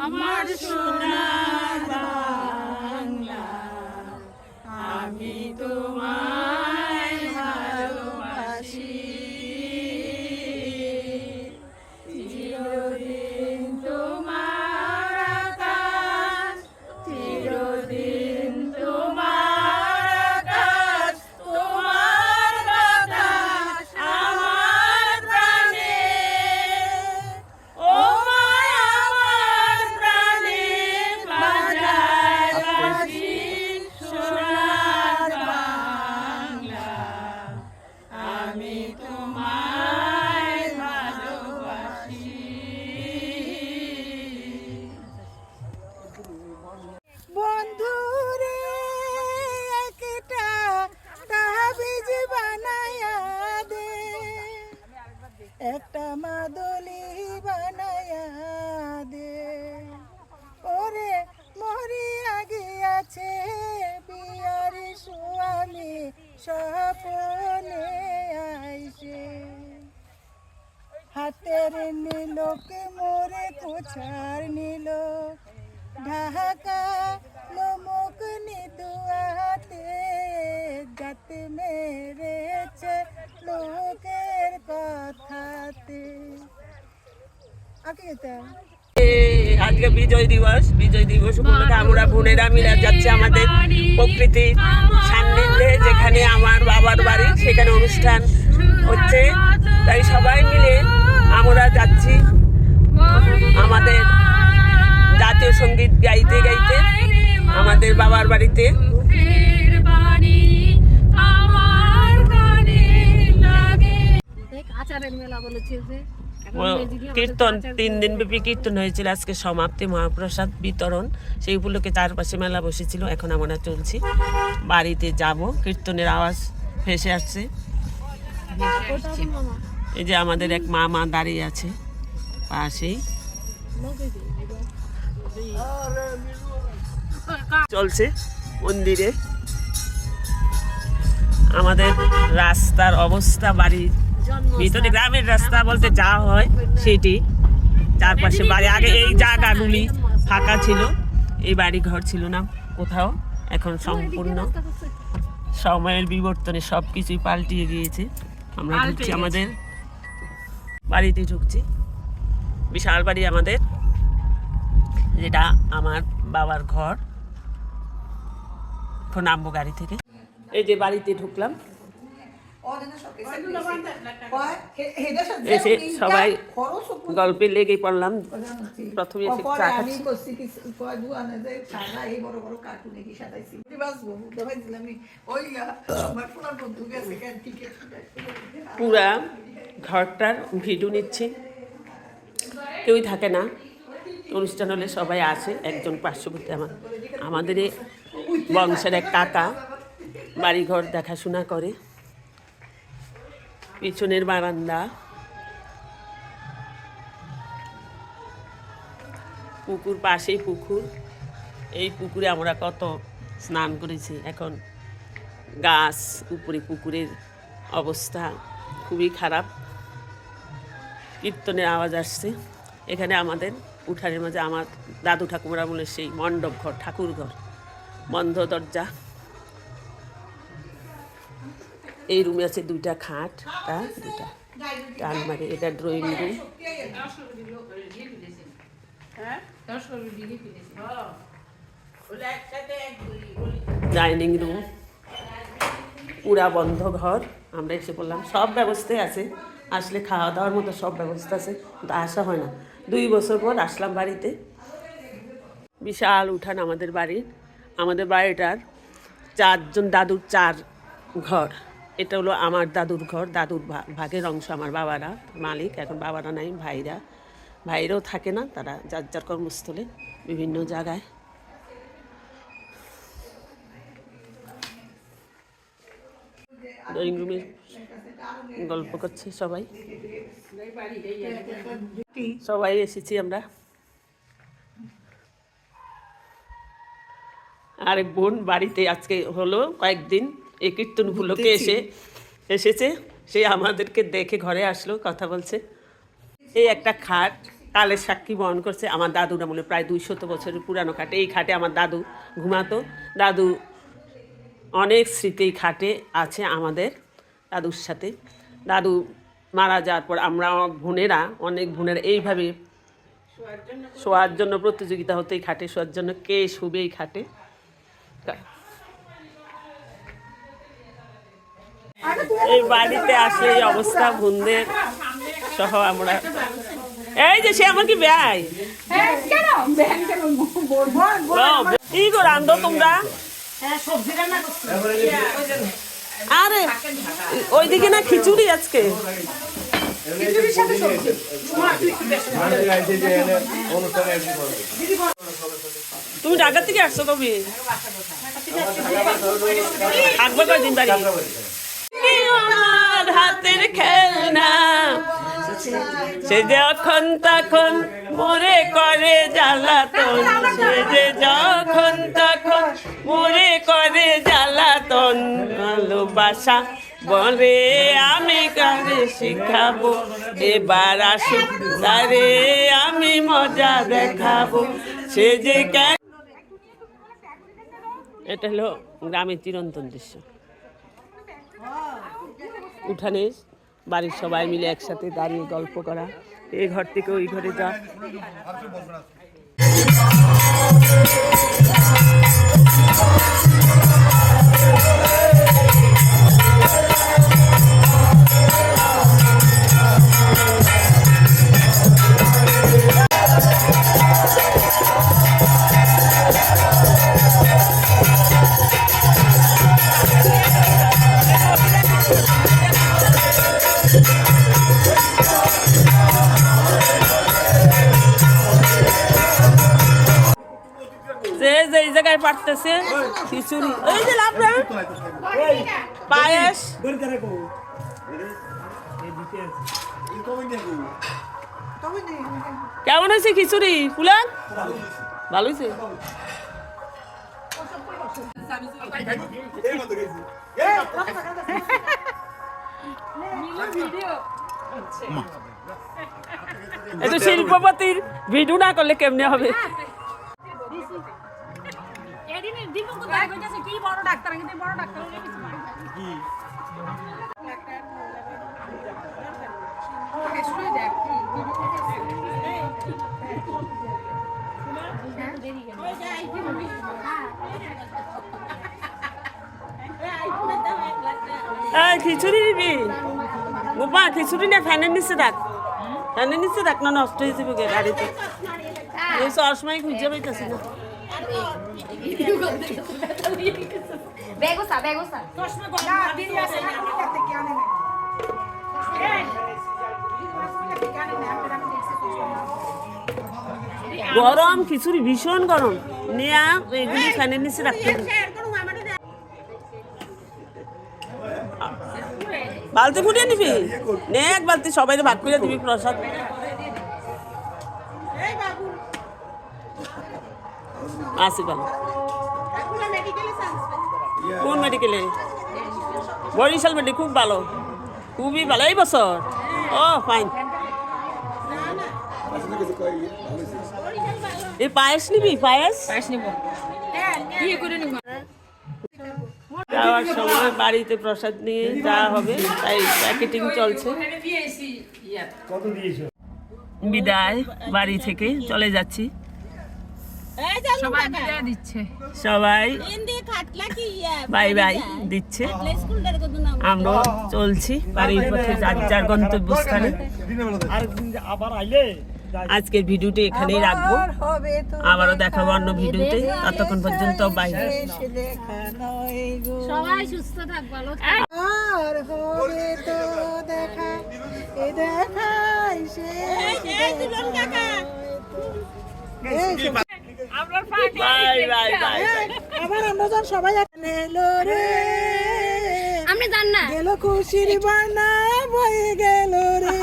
আমার সোনার একটা মাদলি বানায়া দে। ওরে মরি আগে আছে বিয়ার স্বামী স্বপনে আইসে। হাতের নীলকে মোরে কোছার নীল। ঢাকা লোমক নিদুয়াতে যাতে মেরেছে লোকের কথাতে। আজকে বিজয় দিবস বিজয় দিবস উপলক্ষে আমরা বোনেরা মিলে যাচ্ছে আমাদের প্রকৃতির সান্নিধ্যে, যেখানে আমার বাবার বাড়ি, সেখানে অনুষ্ঠান হচ্ছে। তাই সবাই মিলে আমরা যাচ্ছি আমাদের জাতীয় সংগীত গাইতে গাইতে, আমাদের বাবার বাড়িতে। আচারের মেলা বলেছে যে কীর্তন তিন দিন ব্যাপী কীর্তন হয়েছিল আজকে সমাপ্তি মহাপ্রসাদ বিতরণ। সেই উপলক্ষে চারপাশে মেলা বসেছিল এখন আমরা চলছি। বাড়িতে যাব কীর্তনের আওয়াজ ভেসে আসছে। এই যে আমাদের এক মামা দাঁড়িয়ে আছে পাশেই। চলছে মন্দিরে। আমাদের রাস্তার অবস্থা বাড়ির ভিতরে গ্রামের রাস্তা বলতে যা হয় সেটি। চারপাশে বাড়ি। আগে এই জায়গাগুলি ফাঁকা ছিল। এই বাড়ি ঘর ছিল না কোথাও। এখন সম্পূর্ণ সময়ের বিবর্তনে সব কিছুই পাল্টিয়ে গিয়েছে। আমরা ঢুকছি আমাদের বাড়িতে ঢুকছি। বিশাল বাড়ি আমাদের। যেটা আমার বাবার ঘর। এখন নামবো গাড়ি থেকে। এই যে বাড়িতে ঢুকলাম। এসে সবাই গল্পে লেগে পড়লাম প্রথমে এসে চা খাচ্ছি পুরা বন্ধু গেছে কেন টিকেট পুরা ঘরটার ভিডিও নিচ্ছি কেউই থাকে না। অনুষ্ঠান হলে সবাই আসে একজন পার্শ্ববর্তী আমার আমাদের বংশের এক কাকা বাড়িঘর দেখাশোনা করে। পিছনের বারান্দা। পুকুর পাশেই পুকুর। এই পুকুরে আমরা কত স্নান করেছি। এখন গাছ, উপরে পুকুরের অবস্থা খুবই খারাপ। কীর্তনের আওয়াজ আসছে। এখানে আমাদের উঠানের মাঝে আমার দাদু ঠাকুমরা বলে সেই মণ্ডপ ঘর ঠাকুর ঘর বন্ধ দরজা। এই রুমে আছে দুইটা খাট টা দুইটা আলমারি এটা ড্রয়িং রুম ডাইনিং রুম পুরা বন্ধ ঘর, আমরা এসে বললাম, সব ব্যবস্থাই আছে। আসলে খাওয়া দাওয়ার মতো সব ব্যবস্থা আছে, কিন্তু আসা হয় না। দুই বছর পর আসলাম বাড়িতে। বিশাল উঠান আমাদের বাড়ির। আমাদের বাড়িটার চারজন দাদুর চার ঘর। এটা হলো আমার দাদুর ঘর, দাদুর ভাগের অংশ আমার বাবারা, মালিক, এখন বাবারা নাই, ভাইরা। ভাইরাও থাকে না, তারা যার যার কর্মস্থলে, বিভিন্ন জায়গায়। ড্রয়িং রুমে গল্প করছে সবাই। সবাই এসেছি আমরা। আরেক বোন, বাড়িতে আজকে হলো কয়েকদিন। এই কীর্তনগুলোকে এসে এসেছে সে আমাদেরকে দেখে ঘরে আসলো কথা বলছে। এই একটা খাট কালের সাক্ষী বহন করছে। আমার দাদুর আমলে প্রায় দুইশত বছরের পুরানো খাটে। এই খাটে আমার দাদু ঘুমাতো। দাদু অনেক স্মৃতি এই খাটে আছে আমাদের দাদুর সাথে। দাদু মারা যাওয়ার পর আমরা বোনেরা অনেক বোনেরা এইভাবে শোয়ার জন্য প্রতিযোগিতা হতো এই খাটে। শোয়ার জন্য কে শুবে এই খাটে? এই বাড়িতে আসলে এই অবস্থা বোনদের সহ আমরা। এই যে সে আমার কি ব্যয়? কি গো রান্ধো তোমরা? আরে, ওইদিকে না খিচুড়ি আজকে। তুমি ঢাকা থেকে আসছো কবি? থাকবে কয়দিন বাড়ি? আমার হাতের খেলনা। সে যখন তখন মরে করে জ্বালাতন সে যে যখন তখন মরে করে জ্বালাতন ভালোবাসা বলে আমি কারে শিখাবো? এবার আসুক তারে আমি মজা দেখাবো। সে যে কেন এটা হলো গ্রামের চিরন্তন দৃশ্য। উঠানে বাড়ির সবাই মিলে একসাথে দাঁড়িয়ে গল্প করা, এই ঘর থেকে ওই ঘরে যা Thank যে। জায়গায় পারতেছে। খিচুড়ি। এই যে লাভ পায়েস। কেমন হয়েছে খিচুড়ি? ফুলান ভালো হয়েছে? এই তো শিল্পপতির ভিডিও না করলে কেমনে হবে? ডাক্তার কিন্তু বড় ডাক্তার হলে কিছু না। খিচুড়ি দিবি? গোপা খিচুড়ি না ফ্যানের নিচে রাখ ফ্যানের নিচে রাখ না নষ্ট হয়ে যাবে গাড়িতে। এই সবসময় খুঁজে পাইতেছি না। বেগুসা বেগুসা। গরম খিচুড়ি ভীষণ গরম। নেয়া এইগুলি ফ্যানের নিচে রাখতে হবে। বালতি ফুটিয়ে নিবি নে এক বালতি সবাই ভাগ করে দিবি প্রসাদ। আসি ভালো কোন মেডিকেলে বরিশাল মেডি খুব ভালো। খুবই ভালো। এই বছর? ও ফাইন এই পায়েস নিবি? পায়েস? পায়েস নিব। যাওয়ার সময় বাড়িতে প্রসাদ নিয়ে যাওয়া হবে তাই প্যাকেটিং চলছে। বিদায় বাড়ি থেকে চলে যাচ্ছি। সবাই বিদায় দিচ্ছে। সবাই বাই বাই দিচ্ছে। আমরা চলছি বাড়ির পথে যার যার গন্তব্যস্থানে। আজকের ভিডিওটি এখানেই রাখব। আবারও দেখাবো অন্য ভিডিওতে। ততক্ষণ পর্যন্ত বাই। সবাই সুস্থ থাক ভালো আর হবে তো দেখা এ দেখাই সে বাই বাই বাই আবার আমরা যখন সবাই এখানে এলো রে আপনি জান না। গেল খুশির বানা বয়ে গেল রে।